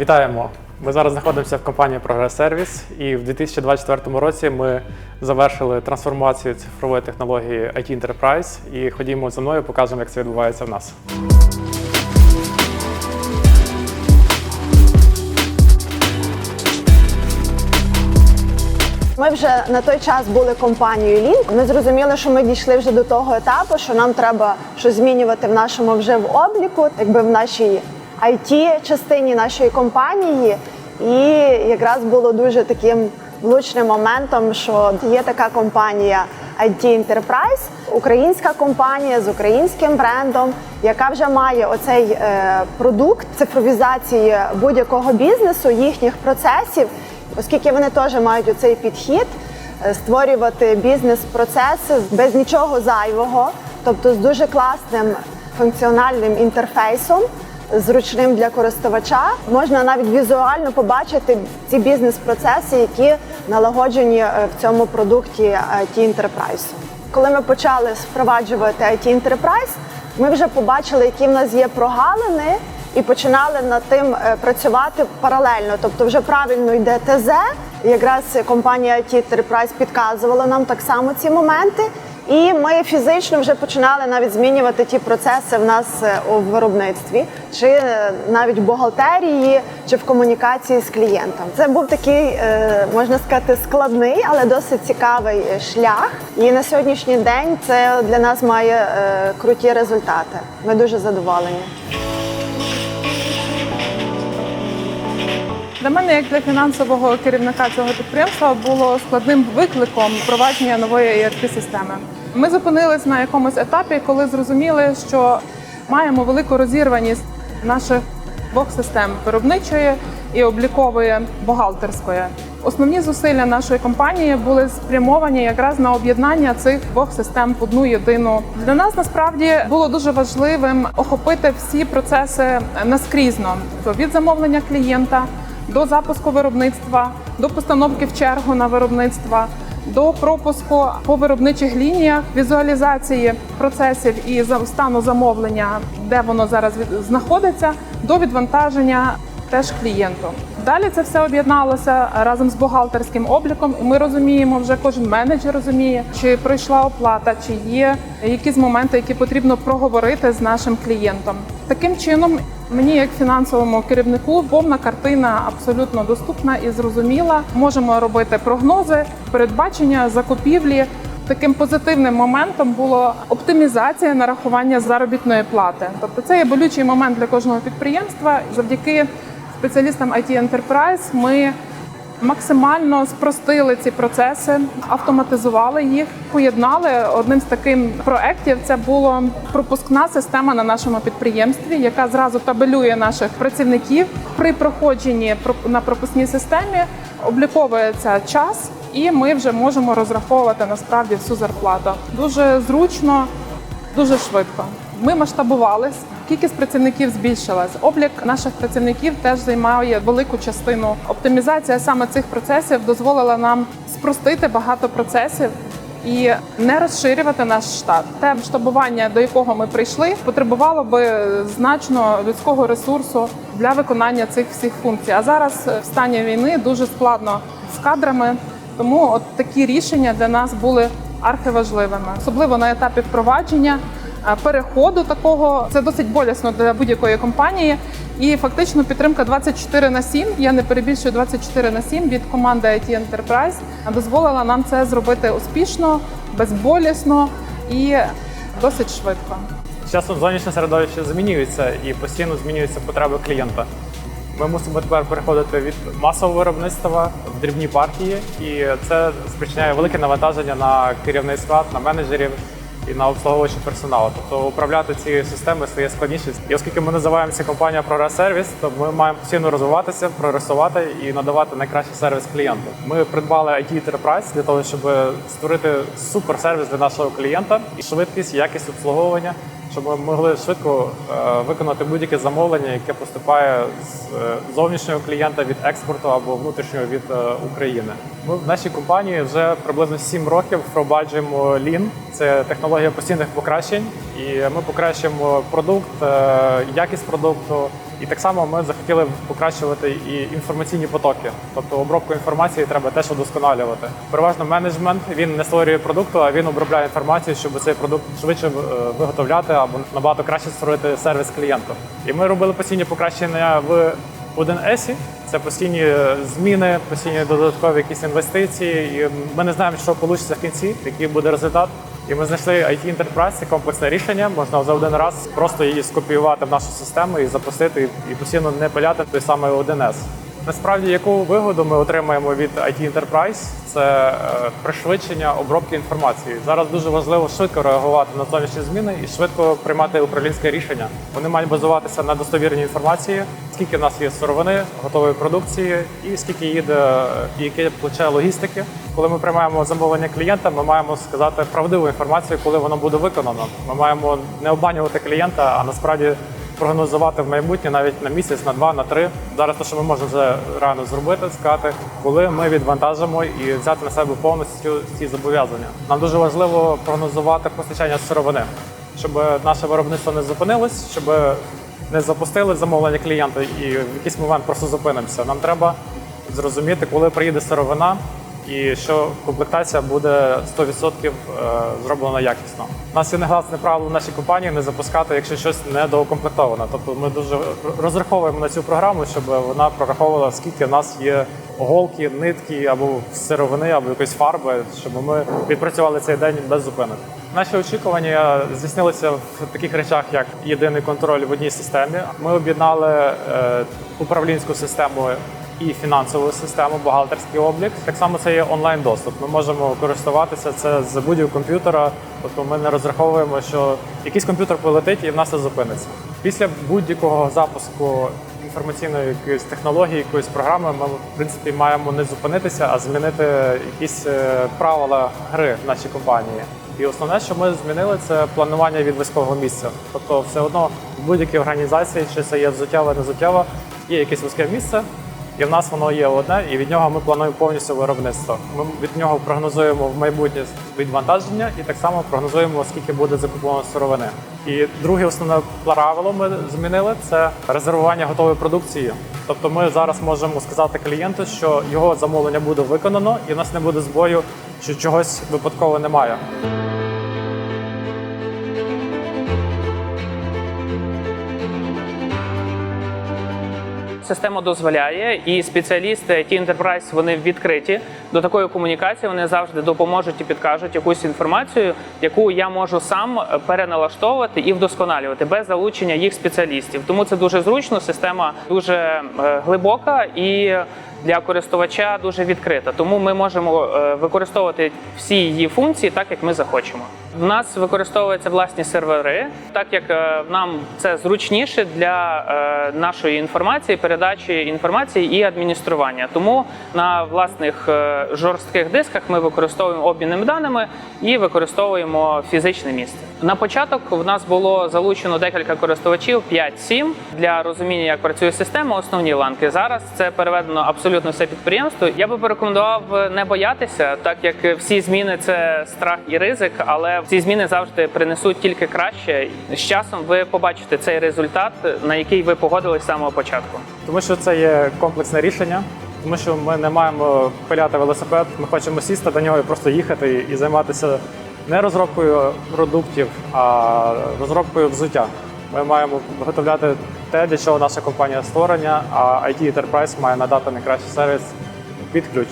Вітаємо! Ми зараз знаходимося в компанії Progress Service і в 2024 році ми завершили трансформацію цифрової технології IT Enterprise і ходімо за мною, покажемо, як це відбувається в нас. Ми вже на той час були компанією Link. Ми зрозуміли, що ми дійшли вже до того етапу, що нам треба щось змінювати в нашому вже в обліку, якби в нашій it частині нашої компанії. І якраз було дуже таким влучним моментом, що є така компанія IT Enterprise, українська компанія з українським брендом, яка вже має оцей е, продукт цифровізації будь-якого бізнесу, їхніх процесів оскільки вони теж мають оцей підхід е, створювати бізнес-процеси без нічого зайвого, тобто з дуже класним функціональним інтерфейсом, зручним для користувача. Можна навіть візуально побачити ці бізнес-процеси, які налагоджені е, в цьому продукті IT Enterprise. Коли ми почали впроваджувати IT Enterprise, ми вже побачили, які в нас є прогалини і починали над тим е, працювати паралельно. Тобто, вже правильно йде ТЗ. Якраз компанія IT Enterprise підказувала нам так само ці моменти. І ми фізично вже починали навіть змінювати ті процеси в нас е, у виробництві, чи е, навіть в бухгалтерії, чи в комунікації з клієнтом. Це був такий, е, можна сказати, складний, але досить цікавий шлях. І на сьогоднішній день це для нас має круті результати. Ми дуже задоволені. Для мене, як для фінансового керівника цього підприємства, було складним викликом впровадження нової erp системи Ми зупинились на якомусь етапі, коли зрозуміли, що маємо велику розірваність наших двох систем виробничої і облікової бухгалтерської. Основні зусилля нашої компанії були спрямовані якраз на об'єднання цих двох систем в одну єдину. Для нас насправді було дуже важливим охопити всі процеси наскрізно від замовлення клієнта до запуску виробництва, до постановки в чергу на виробництво, до пропуску по виробничих лініях, візуалізації процесів і стану замовлення, де воно зараз знаходиться, до відвантаження теж клієнту. Далі це все об'єдналося разом з бухгалтерським обліком. І ми розуміємо, вже кожен менеджер розуміє, чи пройшла оплата, чи є якісь моменти, які потрібно проговорити з нашим клієнтом. Таким чином, мені, як фінансовому керівнику, повна картина абсолютно доступна і зрозуміла. Можемо робити прогнози, передбачення закупівлі. Таким позитивним моментом було оптимізація нарахування заробітної плати. Тобто це є болючий момент для кожного підприємства. Завдяки спеціалістам IT Enterprise ми максимально спростили ці процеси, автоматизували їх, поєднали одним з таких проєктів. Це була пропускна система на нашому підприємстві, яка зразу табелює наших працівників при проходженні на пропускній системі. Обліковується час, і ми вже можемо розраховувати насправді всю зарплату. Дуже зручно, дуже швидко. Ми масштабувались, кількість працівників збільшилась. Облік наших працівників теж займає велику частину. Оптимізація саме цих процесів дозволила нам спростити багато процесів і не розширювати наш штат. Те масштабування, до якого ми прийшли, потребувало би значно людського ресурсу для виконання цих всіх функцій. А зараз в стані війни дуже складно з кадрами. Тому от такі рішення для нас були архиважливими, особливо на етапі впровадження. Переходу такого це досить болісно для будь-якої компанії, і фактично підтримка 24 на 7, я не перебільшую 24 на 7 від команди IT Enterprise дозволила нам це зробити успішно, безболісно і досить швидко. Часом зовнішнє середовище змінюється і постійно змінюються потреби клієнта. Ми мусимо тепер переходити від масового виробництва в дрібні партії, і це спричиняє велике навантаження на керівний склад, на менеджерів і на обслуговувачі персоналу. Тобто управляти цією системою стає складніше. І оскільки ми називаємося компанія «Прогрес-сервіс», то ми маємо постійно розвиватися, прогресувати і надавати найкращий сервіс клієнту. Ми придбали IT Enterprise для того, щоб створити суперсервіс для нашого клієнта і швидкість, якість обслуговування щоб ми могли швидко е, виконати будь-яке замовлення, яке поступає з е, зовнішнього клієнта від експорту або внутрішнього від е, України. Ми в нашій компанії вже приблизно 7 років впроваджуємо Lean. Це технологія постійних покращень, і ми покращуємо продукт, якість продукту, І так само ми захотіли покращувати і інформаційні потоки. Тобто обробку інформації треба теж удосконалювати. Переважно менеджмент він не створює продукту, а він обробляє інформацію, щоб цей продукт швидше е, виготовляти або набагато краще створити сервіс клієнту. І ми робили постійні покращення в 1С. Це постійні е, зміни, постійні додаткові якісь інвестиції. І ми не знаємо, що вийде в кінці, який буде результат. І ми знайшли IT Enterprise, це комплексне рішення. Можна за один раз просто її скопіювати в нашу систему і запустити, і постійно не пиляти той самий 1С. Насправді, яку вигоду ми отримаємо від IT Enterprise, це е, пришвидшення обробки інформації. Зараз дуже важливо швидко реагувати на зовнішні зміни і швидко приймати управлінське рішення. Вони мають базуватися на достовірній інформації, скільки в нас є сировини, готової продукції, і скільки їде, і яке плече логістики. Коли ми приймаємо замовлення клієнта, ми маємо сказати правдиву інформацію, коли воно буде виконано. Ми маємо не обманювати клієнта, а насправді прогнозувати в майбутнє навіть на місяць, на два, на три. Зараз те, що ми можемо вже рано зробити, сказати, коли ми відвантажимо і взяти на себе повністю ці зобов'язання. Нам дуже важливо прогнозувати постачання сировини, щоб наше виробництво не зупинилось, щоб не запустили замовлення клієнта і в якийсь момент просто зупинимося. Нам треба зрозуміти, коли приїде сировина. І що комплектація буде 100% е, зроблена якісно. У нас є негласне правило в нашій компанії не запускати, якщо щось недоукомплектовано. Тобто ми дуже розраховуємо на цю програму, щоб вона прораховувала, скільки в нас є голки, нитки або сировини, або якоїсь фарби, щоб ми відпрацювали цей день без зупинок. Наші очікування здійснилися в таких речах, як єдиний контроль в одній системі. Ми об'єднали е, управлінську систему і фінансову систему, бухгалтерський облік. Так само це є онлайн доступ. Ми можемо користуватися це з будь-якого комп'ютера. Тобто ми не розраховуємо, що якийсь комп'ютер полетить і в нас це зупиниться. Після будь-якого запуску інформаційної якоїсь технології, якоїсь програми, ми в принципі маємо не зупинитися, а змінити якісь е, правила гри в нашій компанії. І основне, що ми змінили, це планування від вузького місця. Тобто, все одно в будь-якій організації, чи це є взуттєва, не взуттєва, є якесь вузьке місце, і в нас воно є одне, і від нього ми плануємо повністю виробництво. Ми від нього прогнозуємо в майбутнє відвантаження і так само прогнозуємо, скільки буде закуповано сировини. І друге основне правило ми змінили це резервування готової продукції. Тобто ми зараз можемо сказати клієнту, що його замовлення буде виконано, і в нас не буде збою, що чогось випадково немає. Система дозволяє, і спеціалісти IT Enterprise вони відкриті до такої комунікації. Вони завжди допоможуть і підкажуть якусь інформацію, яку я можу сам переналаштовувати і вдосконалювати без залучення їх спеціалістів. Тому це дуже зручно. Система дуже е, глибока і для користувача дуже відкрита. Тому ми можемо е, використовувати всі її функції так, як ми захочемо. У нас використовуються власні сервери, так як е, нам це зручніше для е, нашої інформації, передачі інформації і адміністрування. Тому на власних е, жорстких дисках ми використовуємо обмінними даними і використовуємо фізичне місце. На початок в нас було залучено декілька користувачів, 5-7, для розуміння, як працює система, основні ланки. Зараз це переведено абсолютно все підприємство. Я би порекомендував не боятися, так як всі зміни це страх і ризик, але ці зміни завжди принесуть тільки краще. З часом ви побачите цей результат, на який ви погодились з самого початку. Тому що це є комплексне рішення, тому що ми не маємо пиляти велосипед. Ми хочемо сісти до нього і просто їхати і займатися не розробкою продуктів, а розробкою взуття. Ми маємо виготовляти те, для чого наша компанія створення, а IT Enterprise має надати найкращий сервіс під ключ.